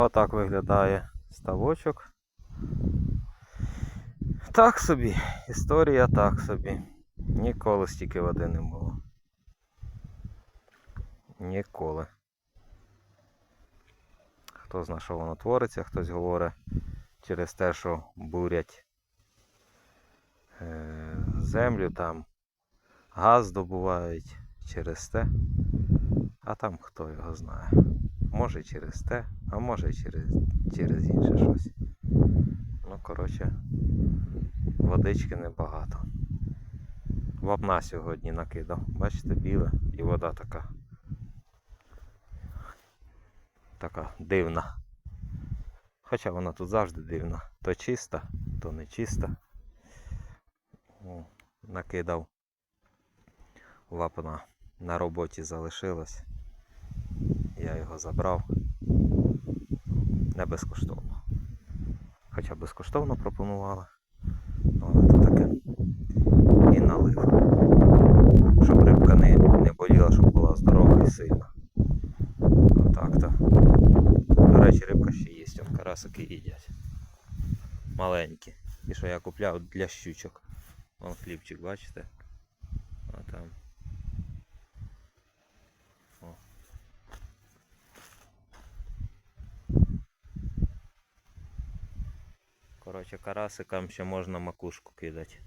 Отак виглядає ставочок. Так собі, історія так собі. Ніколи стільки води не було. Ніколи. Хто знає, що воно твориться, хтось говорить через те, що бурять е, землю там, газ добувають через те. А там хто його знає. Може через те, а може через, через інше щось. Ну, коротше, водички небагато. Вапна сьогодні накидав. Бачите, біле і вода така. Така дивна. Хоча вона тут завжди дивна. То чиста, то не чиста. Накидав вапна на роботі залишилось. Я його забрав. Не безкоштовно. Хоча безкоштовно пропонували. Але то таке. І налив. Щоб рибка не, не боліла, щоб була здорова і сильна. Отак то. До речі, рибка ще є, он карасики їдять. Маленькі. І що я купляв для щучок. Вон хлібчик, бачите? А там. Коротше, карасикам ще можна макушку кидати.